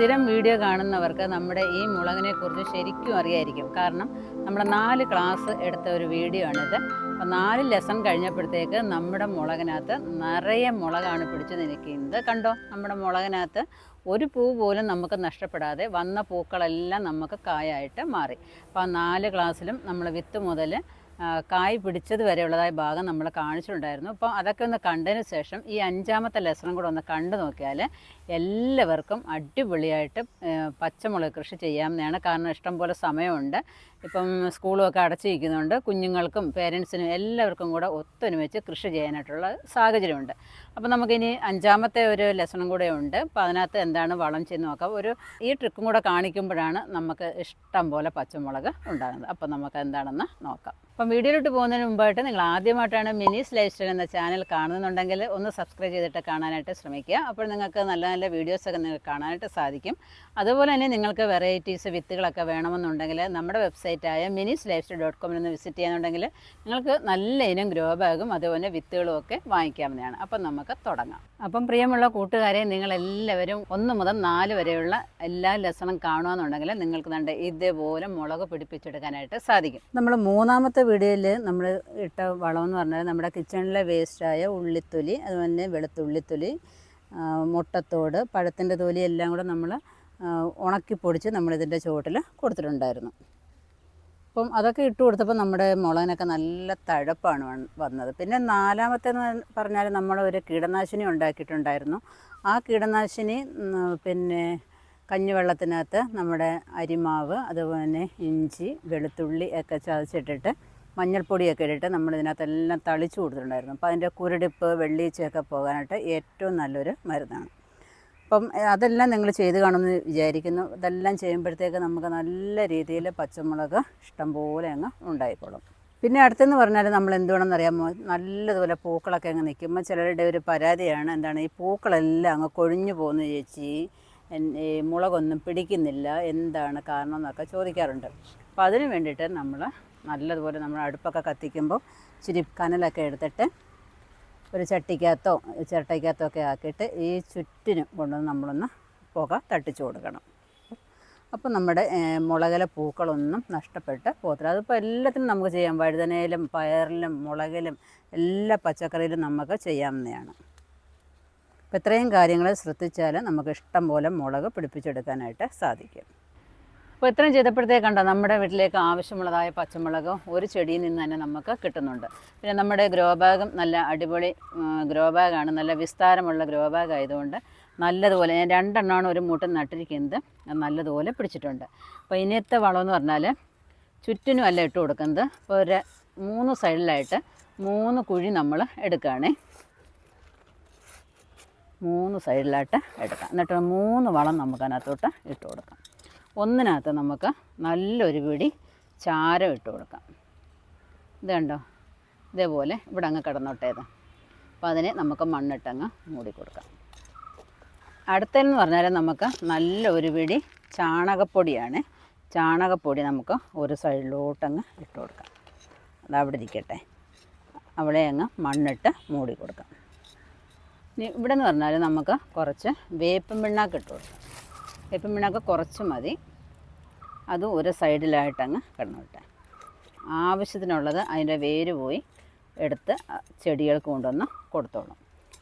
സ്ഥിരം വീഡിയോ കാണുന്നവർക്ക് നമ്മുടെ ഈ മുളകിനെ കുറിച്ച് ശരിക്കും അറിയായിരിക്കും. കാരണം നമ്മുടെ നാല് ക്ലാസ് എടുത്ത ഒരു വീഡിയോ ആണിത്. അപ്പോൾ നാല് ലെസൺ കഴിഞ്ഞപ്പോഴത്തേക്ക് നമ്മുടെ മുളകിനകത്ത് നിറയെ മുളകാണ് പിടിച്ചു നിൽക്കുന്നത്. കണ്ടോ? നമ്മുടെ മുളകിനകത്ത് ഒരു പൂ പോലും നമുക്ക് നഷ്ടപ്പെടാതെ വന്ന പൂക്കളെല്ലാം നമുക്ക് കായായിട്ട് മാറി. അപ്പോൾ ആ നാല് ക്ലാസ്സിലും നമ്മൾ വിത്ത് മുതൽ കായ് പിടിച്ചത് വരെയുള്ളതായ ഭാഗം നമ്മൾ കാണിച്ചിട്ടുണ്ടായിരുന്നു. അപ്പോൾ അതൊക്കെ ഒന്ന് കണ്ടതിന് ശേഷം ഈ അഞ്ചാമത്തെ ലെസണും കൂടെ ഒന്ന് കണ്ടു നോക്കിയാൽ എല്ലാവർക്കും അടിപൊളിയായിട്ട് പച്ചമുളക് കൃഷി ചെയ്യാമെന്നാണ് കാരണം ഇഷ്ടംപോലെ സമയമുണ്ട്. ഇപ്പം സ്കൂളും ഒക്കെ അടച്ചിരിക്കുന്നുണ്ട്. കുഞ്ഞുങ്ങൾക്കും പേരൻസിനും എല്ലാവർക്കും കൂടെ ഒത്തൊരുമിച്ച് കൃഷി ചെയ്യാനായിട്ടുള്ള സാഹചര്യമുണ്ട്. അപ്പോൾ നമുക്കിനി അഞ്ചാമത്തെ ഒരു ലെസണും കൂടെ ഉണ്ട്. അപ്പോൾ അതിനകത്ത് എന്താണ് വളം ചെയ്ത് നോക്കാം. ഒരു ഈ ട്രിക്കും കൂടെ കാണിക്കുമ്പോഴാണ് നമുക്ക് ഇഷ്ടം പോലെ പച്ചമുളക് ഉണ്ടാകുന്നത്. അപ്പോൾ നമുക്ക് എന്താണെന്ന് നോക്കാം. അപ്പം വീഡിയോയിലോട്ട് പോകുന്നതിന് മുമ്പായിട്ട് നിങ്ങൾ ആദ്യമായിട്ടാണ് മിനിസ് ലൈഫ് സ്റ്റൈൽ എന്ന ചാനൽ കാണുന്നുണ്ടെങ്കിൽ ഒന്ന് സബ്സ്ക്രൈബ് ചെയ്തിട്ട് കാണാനായിട്ട് ശ്രമിക്കുക. അപ്പോൾ നിങ്ങൾക്ക് നല്ല നല്ല വീഡിയോസൊക്കെ നിങ്ങൾക്ക് കാണാനായിട്ട് സാധിക്കും. അതുപോലെ തന്നെ നിങ്ങൾക്ക് വെറൈറ്റീസ് വിത്തുകളൊക്കെ വേണമെന്നുണ്ടെങ്കിൽ നമ്മുടെ വെബ്സൈറ്റായ മിനിസ് ലൈഫ് സ്റ്റൈൽ ഡോട്ട് കോമിൽ ഒന്ന് വിസിറ്റ് ചെയ്യുന്നുണ്ടെങ്കിൽ നിങ്ങൾക്ക് നല്ല ഇനം ഗ്രോ ബാഗും അതുപോലെ വിത്തുകളും ഒക്കെ വാങ്ങിക്കാവുന്നതാണ്. അപ്പം നമുക്ക് തുടങ്ങാം. അപ്പം പ്രിയമുള്ള കൂട്ടുകാരെ നിങ്ങളെല്ലാവരും ഒന്ന് മുതൽ നാല് വരെയുള്ള എല്ലാ ലെസണും കാണുകയെന്നുണ്ടെങ്കിൽ നിങ്ങൾക്ക് കണ്ട് ഇതേപോലെ മുളക് പിടിപ്പിച്ചെടുക്കാനായിട്ട് സാധിക്കും. നമ്മൾ മൂന്നാമത്തെ വീഡിയോയിൽ നമ്മൾ ഇട്ട വളം എന്ന് പറഞ്ഞാൽ നമ്മുടെ കിച്ചണിലെ വേസ്റ്റായ ഉള്ളിത്തൊലി അതുപോലെ വെളുത്തുള്ളിത്തൊലി മുട്ടത്തോട് പഴത്തിന്റെ തൊലി എല്ലാം കൂടെ നമ്മൾ ഉണക്കി പൊടിച്ച് നമ്മളിതിന്റെ ചുവട്ടിൽ കൊടുത്തിട്ടുണ്ടായിരുന്നു. അപ്പം അതൊക്കെ ഇട്ട് കൊടുത്തപ്പോൾ നമ്മുടെ മുളകിനൊക്കെ നല്ല തഴപ്പാണ് വന്നത്. പിന്നെ നാലാമത്തേന്ന് പറഞ്ഞാൽ നമ്മൾ ഒരു കീടനാശിനി ഉണ്ടാക്കിയിട്ടുണ്ടായിരുന്നു. ആ കീടനാശിനി പിന്നെ കഞ്ഞിവെള്ളത്തിനകത്ത് നമ്മുടെ അരിമാവ് അതുപോലെ ഇഞ്ചി വെളുത്തുള്ളി ഒക്കെ ചതച്ചിട്ടിട്ട് മഞ്ഞൾപ്പൊടിയൊക്കെ ഇട്ടിട്ട് നമ്മൾ ഇതിനകത്തെല്ലാം തളിച്ചു കൊടുത്തിട്ടുണ്ടായിരുന്നു. അപ്പോൾ അതിന്റെ കുരുടിപ്പ് വെള്ളീച്ചയൊക്കെ പോകാനായിട്ട് ഏറ്റവും നല്ലൊരു മരുന്നാണ്. അപ്പം അതെല്ലാം നിങ്ങൾ ചെയ്ത് കാണുമെന്ന് വിചാരിക്കുന്നു. ഇതെല്ലാം ചെയ്യുമ്പോഴത്തേക്ക് നമുക്ക് നല്ല രീതിയിൽ പച്ചമുളക് ഇഷ്ടംപോലെ അങ്ങ് ഉണ്ടായിക്കോളും. പിന്നെ അടുത്തെന്ന് പറഞ്ഞാൽ നമ്മൾ എന്തുവേണമെന്ന് അറിയാമോ? നല്ലതുപോലെ പൂക്കളൊക്കെ അങ്ങ് നിൽക്കുമ്പോൾ ചിലരുടെ ഒരു പരാതിയാണ് എന്താണ് ഈ പൂക്കളെല്ലാം അങ്ങ് കൊഴിഞ്ഞു പോകുന്നു ചേച്ചി. മുളകൊന്നും പിടിക്കുന്നില്ല. എന്താണ് കാരണം എന്നൊക്കെ ചോദിക്കാറുണ്ട്. അപ്പോൾ അതിന് വേണ്ടിയിട്ട് നമ്മൾ നല്ലതുപോലെ നമ്മൾ അടുപ്പൊക്കെ കത്തിക്കുമ്പോൾ ഇച്ചിരി കനലൊക്കെ എടുത്തിട്ട് ഒരു ചട്ടിക്കകത്തോ ചിരട്ടയ്ക്കകത്തോ ഒക്കെ ആക്കിയിട്ട് ഈ ചുറ്റിനും കൊണ്ടുവന്ന് നമ്മളൊന്ന് പുക തട്ടിച്ചു കൊടുക്കണം. അപ്പോൾ നമ്മുടെ മുളകിലെ പൂക്കളൊന്നും നഷ്ടപ്പെട്ട് പോകത്തില്ല. അതിപ്പോൾ എല്ലാത്തിനും നമുക്ക് ചെയ്യാം. വഴുതനയിലും പയറിലും മുളകിലും എല്ലാ പച്ചക്കറിയിലും നമുക്ക് ചെയ്യാവുന്നതാണ്. അപ്പോൾ ഇത്രയും കാര്യങ്ങൾ ശ്രദ്ധിച്ചാൽ നമുക്ക് ഇഷ്ടം പോലെ മുളക് പിടിപ്പിച്ചെടുക്കാനായിട്ട് സാധിക്കും. അപ്പോൾ ഇത്രയും ചെയ്തപ്പോഴത്തേക്ക് കണ്ടോ നമ്മുടെ വീട്ടിലേക്ക് ആവശ്യമുള്ളതായ പച്ചമുളക് ഒരു ചെടിയിൽ നിന്ന് തന്നെ നമുക്ക് കിട്ടുന്നുണ്ട്. പിന്നെ നമ്മുടെ ഗ്രോ ബാഗും നല്ല അടിപൊളി ഗ്രോ ബാഗാണ് നല്ല വിസ്താരമുള്ള ഗ്രോ ബാഗ് ആയതുകൊണ്ട് നല്ലതുപോലെ ഞാൻ രണ്ടെണ്ണമാണ് ഒരു മൂട്ട് നട്ടിരിക്കുന്നത് അത് നല്ലതുപോലെ പിടിച്ചിട്ടുണ്ട്. അപ്പോൾ ഇനിയത്തെ വളമെന്ന് പറഞ്ഞാൽ ചുറ്റിനും അല്ല ഇട്ട് കൊടുക്കുന്നത്. ഇപ്പോൾ ഒരു മൂന്ന് സൈഡിലായിട്ട് മൂന്ന് കുഴി നമ്മൾ എടുക്കുകയാണേ. മൂന്ന് സൈഡിലായിട്ട് എടുക്കാം. എന്നിട്ട് മൂന്ന് വളം നമുക്ക് അതിനകത്തോട്ട് ഇട്ട് കൊടുക്കാം. ഒന്നിനകത്ത് നമുക്ക് നല്ലൊരു പിടി ചാരം ഇട്ട് കൊടുക്കാം. ഇത് കണ്ടോ? ഇതേപോലെ ഇവിടെ അങ്ങ് കിടന്നോട്ടേത്. അപ്പോൾ അതിനെ നമുക്ക് മണ്ണിട്ടങ്ങ് മൂടി കൊടുക്കാം. അടുത്തതെന്ന് പറഞ്ഞാൽ നമുക്ക് നല്ല ഒരു പിടി ചാണകപ്പൊടിയാണ്. ചാണകപ്പൊടി നമുക്ക് ഒരു സൈഡിലോട്ടങ്ങ് ഇട്ട് കൊടുക്കാം. അത് അവിടെ ഇരിക്കട്ടെ. അവിടെ അങ്ങ് മണ്ണിട്ട് മൂടി കൊടുക്കാം. ഇനി ഇവിടെ എന്ന് പറഞ്ഞാൽ നമുക്ക് കുറച്ച് വേപ്പൻ പിണ്ണാക്ക് ഇട്ട് കൊടുക്കാം. വേപ്പൻ പിണ്ണാക്ക് കുറച്ച് മതി. അത് ഒരു സൈഡിലായിട്ടങ്ങ് കിടന്നുവിട്ടെ ആവശ്യത്തിനുള്ളത് അതിന്റെ വേര് പോയി എടുത്ത് ചെടികൾക്ക് കൊണ്ടുവന്ന് കൊടുത്തോളും.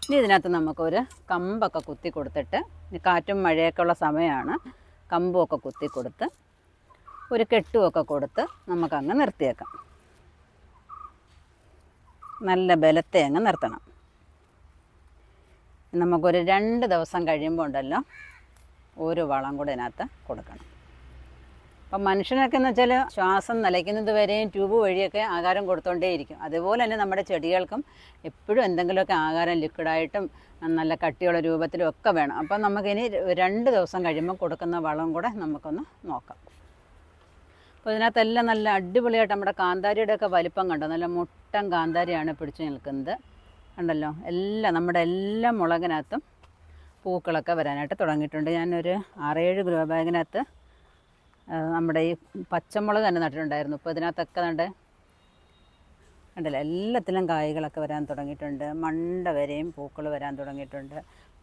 ഇനി ഇതിനകത്ത് നമുക്കൊരു കമ്പൊക്കെ കുത്തി കൊടുത്തിട്ട് കാറ്റും മഴയൊക്കെ ഉള്ള സമയമാണ് കമ്പുമൊക്കെ കുത്തി കൊടുത്ത് ഒരു കെട്ടുമൊക്കെ കൊടുത്ത് നമുക്കങ്ങ് നിർത്തിയേക്കാം. നല്ല ബലത്തെ അങ്ങ് നിർത്തണം. നമുക്കൊരു രണ്ട് ദിവസം കഴിയുമ്പോൾ ഉണ്ടല്ലോ ഒരു വളം കൂടെ ഇതിനകത്ത് കൊടുക്കണം. അപ്പം മനുഷ്യനൊക്കെ എന്ന് വെച്ചാൽ ശ്വാസം നിലയ്ക്കുന്നത് വരെയും ട്യൂബ് വഴിയൊക്കെ ആഹാരം കൊടുത്തോണ്ടേയിരിക്കും. അതുപോലെ തന്നെ നമ്മുടെ ചെടികൾക്കും എപ്പോഴും എന്തെങ്കിലുമൊക്കെ ആഹാരം ലിക്വിഡായിട്ടും നല്ല കട്ടിയുള്ള രൂപത്തിലും ഒക്കെ വേണം. അപ്പം നമുക്കിനി രണ്ട് ദിവസം കഴിയുമ്പോൾ കൊടുക്കുന്ന വളം കൂടെ നമുക്കൊന്ന് നോക്കാം. അപ്പോൾ ഇതിനകത്തെല്ലാം നല്ല അടിപൊളിയായിട്ട് നമ്മുടെ കാന്താരിയുടെ ഒക്കെ വലിപ്പം കണ്ടോ? നല്ല മുട്ടൻ കാന്താരിയാണ് പിടിച്ചു നിൽക്കുന്നത്. കണ്ടല്ലോ? എല്ലാം നമ്മുടെ എല്ലാ മുളകിനകത്തും പൂക്കളൊക്കെ വരാനായിട്ട് തുടങ്ങിയിട്ടുണ്ട്. ഞാനൊരു ആറേഴ് ഗ്രോ ബാഗിനകത്ത് നമ്മുടെ ഈ പച്ചമുളക് തന്നെ നട്ടിട്ടുണ്ടായിരുന്നു. ഇപ്പോൾ ഇതിനകത്തൊക്കെ കണ്ട് ഉണ്ടല്ലോ എല്ലാത്തിലും കായ്കളൊക്കെ വരാൻ തുടങ്ങിയിട്ടുണ്ട്. മണ്ട വരെയും പൂക്കൾ വരാൻ തുടങ്ങിയിട്ടുണ്ട്.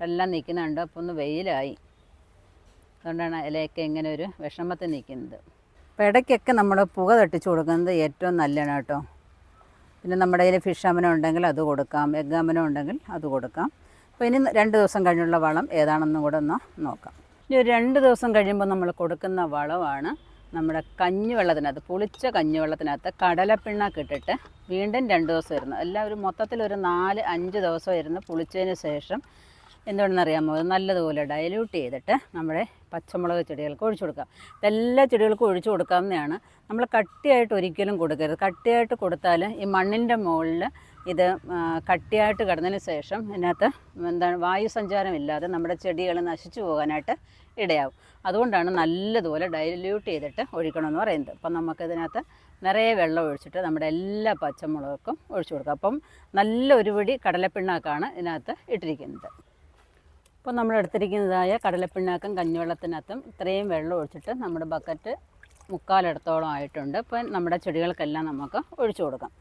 എല്ലാം നിൽക്കുന്നുണ്ട്. അപ്പോൾ ഒന്ന് വെയിലായി. അതുകൊണ്ടാണ് ഇലയൊക്കെ ഇങ്ങനെ ഒരു വിഷമത്തിൽ നിൽക്കുന്നത്. അപ്പോൾ ഇടയ്ക്കൊക്കെ നമ്മൾ പുക തട്ടിച്ച് കൊടുക്കുന്നത് ഏറ്റവും നല്ലതാണ് കേട്ടോ. പിന്നെ നമ്മുടെ കയ്യിൽ ഫിഷ് അമനം ഉണ്ടെങ്കിൽ അത് കൊടുക്കാം. എഗ് അമനം ഉണ്ടെങ്കിൽ അത് കൊടുക്കാം. അപ്പോൾ ഇനി രണ്ട് ദിവസം കഴിഞ്ഞുള്ള വളം ഏതാണെന്നും കൂടെ ഒന്ന് നോക്കാം. ഇനി ഒരു രണ്ട് ദിവസം കഴിയുമ്പോൾ നമ്മൾ കൊടുക്കുന്ന വളമാണ് നമ്മുടെ കഞ്ഞിവെള്ളത്തിനകത്ത് പുളിച്ച കഞ്ഞിവെള്ളത്തിനകത്ത് കടലപ്പിണ്ണാക്ക് ഇട്ടിട്ട് വീണ്ടും രണ്ട് ദിവസം ഇരുന്ന് എല്ലാവരും മൊത്തത്തിൽ ഒരു നാല് അഞ്ച് ദിവസം ഇരുന്ന് പുളിച്ചതിന് ശേഷം എന്തുകൊണ്ടെന്നറിയാമോ? അത് നല്ലതുപോലെ ഡൈല്യൂട്ട് ചെയ്തിട്ട് നമ്മുടെ പച്ചമുളക് ചെടികൾക്ക് ഒഴിച്ചു കൊടുക്കാം. എല്ലാ ചെടികൾക്കും ഒഴിച്ചു കൊടുക്കാവുന്നതാണ്. നമ്മൾ കട്ടിയായിട്ട് ഒരിക്കലും കൊടുക്കരുത്. കട്ടിയായിട്ട് കൊടുത്താൽ ഈ മണ്ണിന്റെ മുകളിൽ ഇത് കട്ടിയായിട്ട് കിടന്നതിന് ശേഷം ഇതിനകത്ത് എന്താണ് വായു സഞ്ചാരമില്ലാതെ നമ്മുടെ ചെടികൾ നശിച്ചു പോകാനായിട്ട് ഇടയാവും. അതുകൊണ്ടാണ് നല്ലതുപോലെ ഡൈല്യൂട്ട് ചെയ്തിട്ട് ഒഴിക്കണമെന്ന് പറയുന്നത്. അപ്പം നമുക്കിതിനകത്ത് നിറയെ വെള്ളം ഒഴിച്ചിട്ട് നമ്മുടെ എല്ലാ പച്ചമുളകും ഒഴിച്ചു കൊടുക്കാം. അപ്പം നല്ല ഒരു പിടി കടലപ്പിണ്ണാക്കാണ് ഇതിനകത്ത് ഇട്ടിരിക്കുന്നത്. അപ്പോൾ നമ്മൾ എടുത്തിരിക്കുന്നതായ കടലപ്പിണ്ണാക്കും കഞ്ഞിവെള്ളത്തിനകത്തും ഇത്രയും വെള്ളം ഒഴിച്ചിട്ട് നമ്മുടെ ബക്കറ്റ് മുക്കാലെടുത്തോളം ആയിട്ടുണ്ട്. അപ്പോൾ നമ്മുടെ ചെടികൾക്കെല്ലാം നമുക്ക് ഒഴിച്ചു കൊടുക്കാം.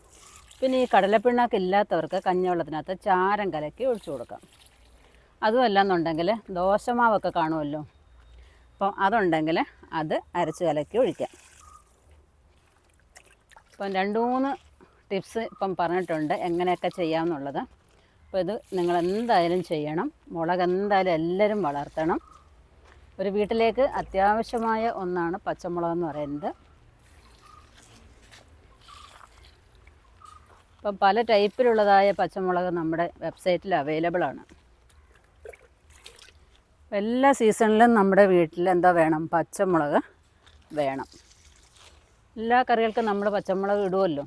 പിന്നെ ഈ കടലപ്പിണ്ണാക്ക് ഇല്ലാത്തവർക്ക് കഞ്ഞിവെള്ളത്തിനകത്ത് ചാരം കലക്കി ഒഴിച്ചു കൊടുക്കാം. അതുമല്ല എന്നുണ്ടെങ്കിൽ ദോശമാവൊക്കെ കാണുമല്ലോ. അപ്പോൾ അതുണ്ടെങ്കിൽ അത് അരച്ച് കലക്കി ഒഴിക്കാം. ഇപ്പം രണ്ട് മൂന്ന് ടിപ്സ് ഇപ്പം പറഞ്ഞിട്ടുണ്ട് എങ്ങനെയൊക്കെ ചെയ്യാമെന്നുള്ളത്. അപ്പോൾ ഇത് നിങ്ങൾ എന്തായാലും ചെയ്യണം. മുളക് എന്തായാലും എല്ലാവരും വളർത്തണം. ഒരു വീട്ടിലേക്ക് അത്യാവശ്യമായ ഒന്നാണ് പച്ചമുളക് എന്ന് പറയുന്നത്. ഇപ്പം പല ടൈപ്പിലുള്ളതായ പച്ചമുളക് നമ്മുടെ വെബ്സൈറ്റിൽ അവൈലബിൾ ആണ്. എല്ലാ സീസണിലും നമ്മുടെ വീട്ടിൽ എന്താ വേണം? പച്ചമുളക് വേണം. എല്ലാ കറികൾക്കും നമ്മൾ പച്ചമുളക് ഇടുമല്ലോ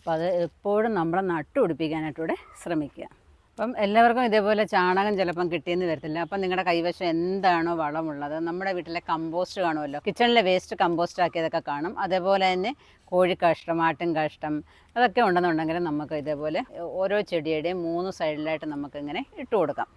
അപ്പോൾ അത് എപ്പോഴും നമ്മൾ നട്ടുപിടിപ്പിക്കാനായിട്ടൂടെ ശ്രമിക്കുക. അപ്പം എല്ലാവർക്കും ഇതേപോലെ ചാണകം ചിലപ്പം കിട്ടിയെന്ന് വരത്തില്ല. അപ്പം നിങ്ങളുടെ കൈവശം എന്താണോ വളമുള്ളത് നമ്മുടെ വീട്ടിലെ കമ്പോസ്റ്റ് കാണുമല്ലോ? കിച്ചണിലെ വേസ്റ്റ് കമ്പോസ്റ്റ് ആക്കിയതൊക്കെ കാണും. അതേപോലെ തന്നെ കോഴിക്കാഷ്ടം ആട്ടിൻ കാഷ്ടം അതൊക്കെ ഉണ്ടെന്നുണ്ടെങ്കിൽ നമുക്ക് ഇതേപോലെ ഓരോ ചെടിയുടെയും മൂന്ന് സൈഡിലായിട്ട് നമുക്കിങ്ങനെ ഇട്ട് കൊടുക്കാം.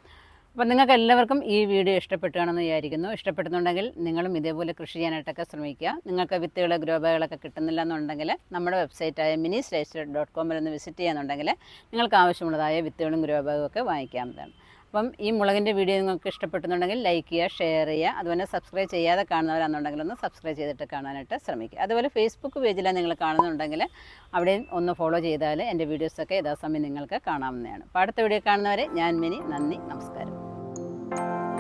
അപ്പം നിങ്ങൾക്ക് എല്ലാവർക്കും ഈ വീഡിയോ ഇഷ്ടപ്പെട്ടുകയാണെന്ന് വിചാരിക്കുന്നു. ഇഷ്ടപ്പെടുന്നുണ്ടെങ്കിൽ നിങ്ങളും ഇതേപോലെ കൃഷി ചെയ്യാനായിട്ടൊക്കെ ശ്രമിക്കുക. നിങ്ങൾക്ക് വിത്തുകൾ ഗ്രോബകളൊക്കെ കിട്ടുന്നില്ല എന്നുണ്ടെങ്കിൽ നമ്മുടെ വെബ്സൈറ്റായ മിനി സ്ലേസ്റ്റർ ഡോട്ട് കോമിൽ ഒന്ന് വിസിറ്റ് ചെയ്യാന്നുണ്ടെങ്കിൽ നിങ്ങൾക്ക് ആവശ്യമുള്ളതായ വിത്തുകളും ഗ്രോബകളും ഒക്കെ വാങ്ങിക്കാവുന്നതാണ്. അപ്പം ഈ മുളകിന്റെ വീഡിയോ നിങ്ങൾക്ക് ഇഷ്ടപ്പെട്ടുന്നുണ്ടെങ്കിൽ ലൈക്ക് ചെയ്യുക ഷെയർ ചെയ്യുക അതുപോലെ സബ്സ്ക്രൈബ് ചെയ്യാതെ കാണുന്നവരാണെന്നുണ്ടെങ്കിൽ ഒന്ന് സബ്സ്ക്രൈബ് ചെയ്തിട്ട് കാണാനായിട്ട് ശ്രമിക്കുക. അതുപോലെ ഫേസ്ബുക്ക് പേജിലാണ് നിങ്ങൾ കാണുന്നുണ്ടെങ്കിൽ അവിടെയും ഒന്ന് ഫോളോ ചെയ്താൽ എന്റെ വീഡിയോസൊക്കെ യഥാസമയം നിങ്ങൾക്ക് കാണാവുന്നതാണ്. അപ്പോൾ അടുത്ത വീഡിയോ കാണുന്നവരെ ഞാൻ മിനി നന്ദി നമസ്കാരം. Thank you.